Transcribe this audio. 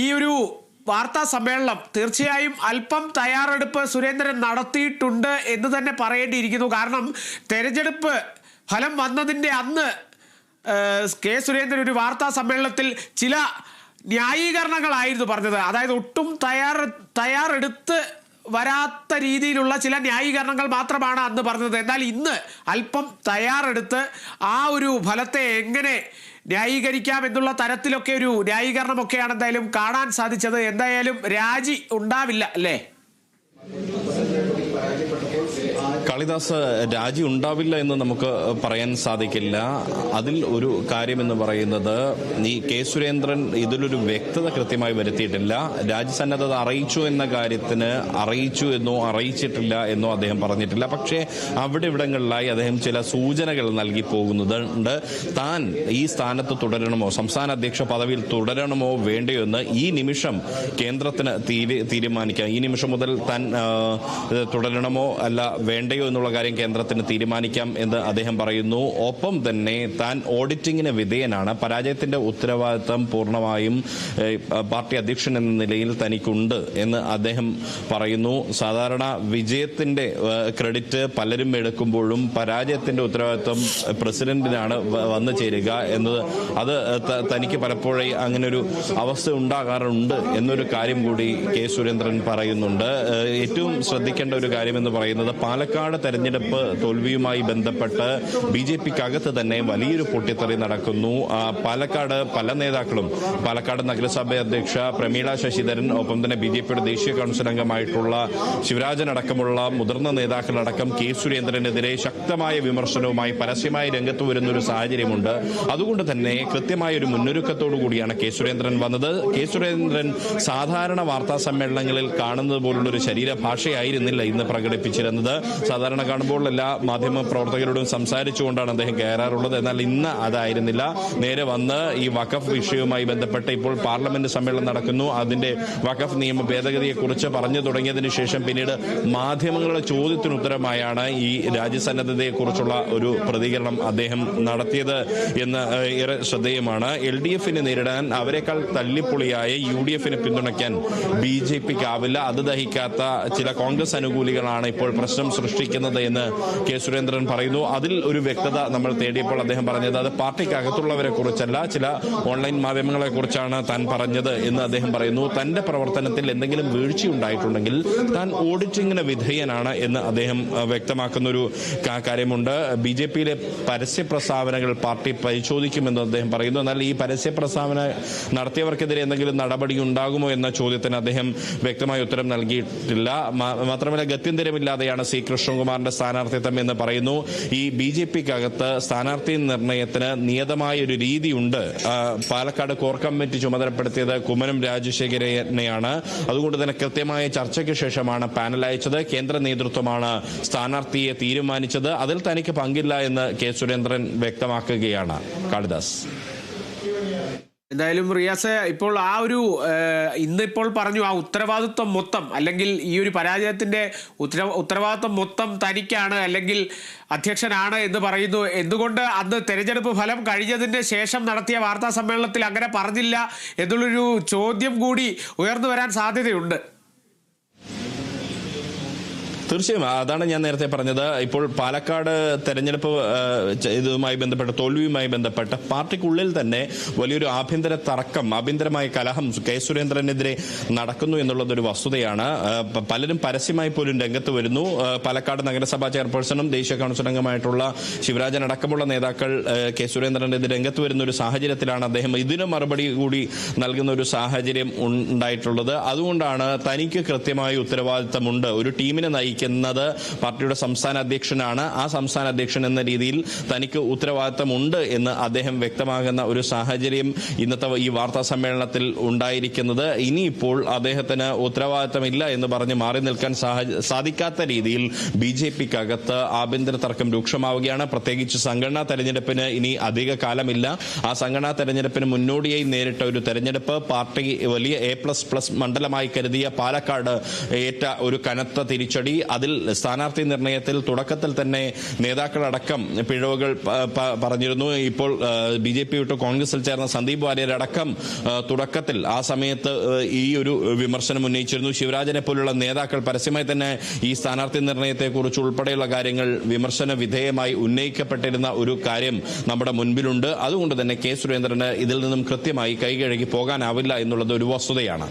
ഈ ഒരു വാർത്താ സമ്മേളനം തീർച്ചയായും അല്പം തയ്യാറെടുപ്പ് സുരേന്ദ്രൻ നടത്തിയിട്ടുണ്ട് എന്ന് തന്നെ പറയേണ്ടിയിരിക്കുന്നു. കാരണം തെരഞ്ഞെടുപ്പ് ഫലം വന്നതിന്റെ അന്ന് കെ സുരേന്ദ്രൻ ഒരു വാർത്താ സമ്മേളനത്തിൽ ചില ന്യായീകരണങ്ങളായിരുന്നു പറഞ്ഞത്. അതായത് ഒട്ടും തയ്യാർ തയ്യാറെടുത്ത് വരാത്ത രീതിയിലുള്ള ചില ന്യായീകരണങ്ങൾ മാത്രമാണ് അന്ന് പറഞ്ഞത്. എന്നാൽ ഇന്ന് അല്പം തയ്യാറെടുത്ത് ആ ഒരു ഫലത്തെ എങ്ങനെ ന്യായീകരിക്കാം എന്നുള്ള തരത്തിലൊക്കെ ഒരു ന്യായീകരണമൊക്കെയാണ് എന്തായാലും കാണാൻ സാധിച്ചത്. എന്തായാലും രാജി ഉണ്ടാവില്ല അല്ലേ? കാളിദാസ് രാജി ഉണ്ടാവില്ല എന്ന് നമുക്ക് പറയാൻ സാധിക്കില്ല. അതിൽ ഒരു കാര്യമെന്ന് പറയുന്നത് ഈ കെ സുരേന്ദ്രൻ ഇതിലൊരു വ്യക്തത കൃത്യമായി വരുത്തിയിട്ടില്ല. രാജ്യസന്നദ്ധത അറിയിച്ചു എന്ന കാര്യത്തിന് അറിയിച്ചു എന്നോ അറിയിച്ചിട്ടില്ല എന്നോ അദ്ദേഹം പറഞ്ഞിട്ടില്ല. പക്ഷേ അവിടെ ഇവിടങ്ങളിലായി അദ്ദേഹം ചില സൂചനകൾ നൽകി പോകുന്നുണ്ട് താൻ ഈ സ്ഥാനത്ത് തുടരണമോ സംസ്ഥാന അധ്യക്ഷ പദവിയിൽ തുടരണമോ വേണ്ടയോ എന്ന് ഈ നിമിഷം കേന്ദ്രത്തിന് തീരുമാനിക്കാം. ഈ നിമിഷം മുതൽ താൻ തുടരണമോ അല്ല വേണ്ടയോ എന്നുള്ള കാര്യം കേന്ദ്രത്തിന് തീരുമാനിക്കാം എന്ന് അദ്ദേഹം പറയുന്നു. ഒപ്പം തന്നെ താൻ ഓഡിറ്റിംഗിന് വിധേയനാണ്. പരാജയത്തിന്റെ ഉത്തരവാദിത്തം പൂർണമായും പാർട്ടി അധ്യക്ഷൻ എന്ന നിലയിൽ തനിക്കുണ്ട് എന്ന് അദ്ദേഹം പറയുന്നു. സാധാരണ വിജയത്തിന്റെ ക്രെഡിറ്റ് പലരും എടുക്കുമ്പോഴും പരാജയത്തിന്റെ ഉത്തരവാദിത്വം പ്രസിഡന്റിനാണ് വന്നു ചേരുക എന്നത് അത് തനിക്ക് പലപ്പോഴും അങ്ങനെ ഒരു അവസ്ഥ ഉണ്ടാകാറുണ്ട് എന്നൊരു കാര്യം കൂടി കെ സുരേന്ദ്രൻ പറയുന്നുണ്ട്. ഏറ്റവും ശ്രദ്ധിക്കേണ്ട ഒരു കാര്യം എന്ന് പറയുന്നത് പാലക്കാട് തെരഞ്ഞെടുപ്പ് തോൽവിയുമായി ബന്ധപ്പെട്ട് ബി ജെ പിക്കകത്ത് തന്നെ വലിയൊരു പൊട്ടിത്തെറി നടക്കുന്നു. പാലക്കാട് പല നേതാക്കളും പാലക്കാട് നഗരസഭ അധ്യക്ഷ പ്രമീള ശശിധരൻ ഒപ്പം തന്നെ ബി ജെ പിയുടെ ദേശീയ കൌൺസിൽ അംഗമായിട്ടുള്ള ശിവരാജൻ അടക്കമുള്ള മുതിർന്ന നേതാക്കളടക്കം കെ സുരേന്ദ്രനെതിരെ ശക്തമായ വിമർശനവുമായി പരസ്യമായി രംഗത്ത് വരുന്ന ഒരു സാഹചര്യമുണ്ട്. അതുകൊണ്ട് തന്നെ കൃത്യമായ ഒരു മുന്നൊരുക്കത്തോടു കൂടിയാണ് കെ സുരേന്ദ്രൻ വന്നത്. കെ സുരേന്ദ്രൻ സാധാരണ വാർത്താ സമ്മേളനങ്ങളിൽ കാണുന്നത് പോലുള്ളൊരു ശരീരഭാഷയായിരുന്നില്ല ഇന്ന് പ്രകടിപ്പിച്ചിരുന്നത്. സാധാരണ കാണുമ്പോൾ എല്ലാ മാധ്യമ പ്രവർത്തകരോടും സംസാരിച്ചുകൊണ്ടാണ് അദ്ദേഹം കയറാറുള്ളത്. എന്നാൽ ഇന്ന് അതായിരുന്നില്ല. നേരെ വന്ന് ഈ വഖഫ് വിഷയവുമായി ബന്ധപ്പെട്ട് ഇപ്പോൾ പാർലമെന്റ് സമ്മേളനം നടക്കുന്നു. അതിന്റെ വഖഫ് നിയമ ഭേദഗതിയെക്കുറിച്ച് പറഞ്ഞു തുടങ്ങിയതിനു ശേഷം പിന്നീട് മാധ്യമങ്ങളുടെ ചോദ്യത്തിന് ഉത്തരമായാണ് ഈ രാജ്യസന്നദ്ധതയെക്കുറിച്ചുള്ള ഒരു പ്രതികരണം അദ്ദേഹം നടത്തിയത് എന്ന് ഏറെ ശ്രദ്ധേയമാണ്. എൽ ഡി എഫിനെ നേരിടാൻ അവരെക്കാൾ തല്ലിപ്പൊളിയായ യു ഡി എഫിനെ പിന്തുണയ്ക്കാൻ ബി ജെ പിക്കാവില്ല അത് ദഹിക്കാത്ത ചില കോൺഗ്രസ് അനുകൂലികളാണ് ഇപ്പോൾ പ്രശ്നം സൃഷ്ടിക്കുന്നത്. എന്ന് കെ സുരേന്ദ്രൻ പറയുന്നു. അതിൽ ഒരു വ്യക്തത നമ്മൾ തേടിയപ്പോൾ അദ്ദേഹം പറഞ്ഞത് അത് പാർട്ടിക്ക് അകത്തുള്ളവരെ കുറിച്ചല്ല ചില ഓൺലൈൻ മാധ്യമങ്ങളെ കുറിച്ചാണ് താൻ പറഞ്ഞത് എന്ന് അദ്ദേഹം പറയുന്നു. തന്റെ പ്രവർത്തനത്തിൽ എന്തെങ്കിലും വീഴ്ചയുണ്ടായിട്ടുണ്ടെങ്കിൽ താൻ ഓഡിറ്റിംഗിന് വിധേയനാണ് എന്ന് അദ്ദേഹം വ്യക്തമാക്കുന്ന ഒരു കാര്യമുണ്ട്. ബി ജെ പിയിലെ പരസ്യ പ്രസ്താവനകൾ പാർട്ടി പരിശോധിക്കുമെന്ന് അദ്ദേഹം പറയുന്നു. എന്നാൽ ഈ പരസ്യ പ്രസ്താവന നടത്തിയവർക്കെതിരെ എന്തെങ്കിലും നടപടി ഉണ്ടാകുമോ എന്ന ചോദ്യത്തിന് അദ്ദേഹം വ്യക്തമായ ഉത്തരം നൽകിയിട്ടില്ല. മാത്രമല്ല ഗത്യന്തരമില്ലാതെയാണ് സി കൃഷ്ണകുമാറിന്റെ സ്ഥാനാർത്ഥിത്വം എന്ന് പറയുന്നു. ഈ ബി ജെ പിക്കകത്ത് സ്ഥാനാർത്ഥി നിർണയത്തിന് നിയതമായ ഒരു രീതിയുണ്ട് പാലക്കാട് കോർ കമ്മിറ്റി ചുമതലപ്പെടുത്തിയത് കുമ്മനം രാജശേഖരനെയാണ്. അതുകൊണ്ട് തന്നെ കൃത്യമായ ചർച്ചയ്ക്ക് ശേഷമാണ് പാനൽ അയച്ചത്. കേന്ദ്ര നേതൃത്വമാണ് സ്ഥാനാർത്ഥിയെ തീരുമാനിച്ചത്. അതിൽ തനിക്ക് പങ്കില്ല എന്ന് കെ സുരേന്ദ്രൻ വ്യക്തമാക്കുകയാണ്. കാളിദാസ്. എന്തായാലും റിയാസ് ഇപ്പോൾ ആ ഒരു ഇന്നിപ്പോൾ പറഞ്ഞു ആ ഉത്തരവാദിത്വം മൊത്തം അല്ലെങ്കിൽ ഈ ഒരു പരാജയത്തിന്റെ ഉത്തര ഉത്തരവാദിത്വം മൊത്തം തനിക്കാണ് അല്ലെങ്കിൽ അധ്യക്ഷനാണ് എന്ന് പറയുന്നു. എന്തുകൊണ്ട് അന്ന് തെരഞ്ഞെടുപ്പ് ഫലം കഴിഞ്ഞതിന് ശേഷം നടത്തിയ വാർത്താ സമ്മേളനത്തിൽ അങ്ങനെ പറഞ്ഞില്ല എന്നുള്ളൊരു ചോദ്യം കൂടി ഉയർന്നു വരാൻ സാധ്യതയുണ്ട്. തീർച്ചയായും. അതാണ് ഞാൻ നേരത്തെ പറഞ്ഞത്. ഇപ്പോൾ പാലക്കാട് തെരഞ്ഞെടുപ്പ് ഇതുമായി ബന്ധപ്പെട്ട തോൽവിയുമായി ബന്ധപ്പെട്ട് പാർട്ടിക്കുള്ളിൽ തന്നെ വലിയൊരു ആഭ്യന്തര തർക്കം ആഭ്യന്തരമായ കലഹം കെ സുരേന്ദ്രനെതിരെ നടക്കുന്നു എന്നുള്ളതൊരു വസ്തുതയാണ്. പലരും പരസ്യമായി പോലും രംഗത്ത് വരുന്നു. പാലക്കാട് നഗരസഭാ ചെയർപേഴ്സണും ദേശീയ കൗൺസിൽ അംഗമായിട്ടുള്ള ശിവരാജൻ അടക്കമുള്ള നേതാക്കൾ കെ സുരേന്ദ്രനെതിരെ രംഗത്ത് വരുന്ന ഒരു സാഹചര്യത്തിലാണ് അദ്ദേഹം ഇതിന് മറുപടി കൂടി നൽകുന്ന ഒരു സാഹചര്യം ഉണ്ടായിട്ടുള്ളത്. അതുകൊണ്ടാണ് തനിക്ക് കൃത്യമായ ഉത്തരവാദിത്തമുണ്ട്. ഒരു ടീമിനെ നയിക്കുന്നത് പാർട്ടിയുടെ സംസ്ഥാന അധ്യക്ഷനാണ്. ആ സംസ്ഥാന അധ്യക്ഷൻ എന്ന രീതിയിൽ തനിക്ക് ഉത്തരവാദിത്തമുണ്ട് എന്ന് അദ്ദേഹം വ്യക്തമാകുന്ന ഒരു സാഹചര്യം ഇന്നത്തെ ഈ വാർത്താ സമ്മേളനത്തിൽ ഉണ്ടായിരിക്കുന്നത്. ഇനിയിപ്പോൾ അദ്ദേഹത്തിന് ഉത്തരവാദിത്തമില്ല എന്ന് പറഞ്ഞ് മാറി നിൽക്കാൻ സാധിക്കാത്ത രീതിയിൽ ബി ജെ പിക്കകത്ത് ആഭ്യന്തര തർക്കം രൂക്ഷമാവുകയാണ്. പ്രത്യേകിച്ച് സംഘടനാ തെരഞ്ഞെടുപ്പിന് ഇനി അധിക കാലമില്ല. ആ സംഘടനാ തെരഞ്ഞെടുപ്പിന് മുന്നോടിയായി നേരിട്ട ഒരു തെരഞ്ഞെടുപ്പ് പാർട്ടി വലിയ എ പ്ലസ് പ്ലസ് മണ്ഡലമായി കരുതിയ പാലക്കാട് ഏറ്റ ഒരു കനത്ത തിരിച്ചടി. അതിൽ സ്ഥാനാർത്ഥി നിർണയത്തിൽ തുടക്കത്തിൽ തന്നെ നേതാക്കളടക്കം പിഴവുകൾ പറഞ്ഞിരുന്നു. ഇപ്പോൾ ബി ജെ പി വിട്ട് കോൺഗ്രസിൽ ചേർന്ന സന്ദീപ് വാര്യരടക്കം തുടക്കത്തിൽ ആ സമയത്ത് ഈ ഒരു വിമർശനം ഉന്നയിച്ചിരുന്നു. ശിവരാജനെ പോലുള്ള നേതാക്കൾ പരസ്യമായി തന്നെ ഈ സ്ഥാനാർത്ഥി നിർണയത്തെക്കുറിച്ച് ഉൾപ്പെടെയുള്ള കാര്യങ്ങൾ വിമർശന വിധേയമായി ഉന്നയിക്കപ്പെട്ടിരുന്ന ഒരു കാര്യം നമ്മുടെ മുൻപിലുണ്ട്. അതുകൊണ്ട് തന്നെ കെ സുരേന്ദ്രന് ഇതിൽ നിന്നും കൃത്യമായി കൈകഴുകി പോകാനാവില്ല എന്നുള്ളത് ഒരു വസ്തുതയാണ്.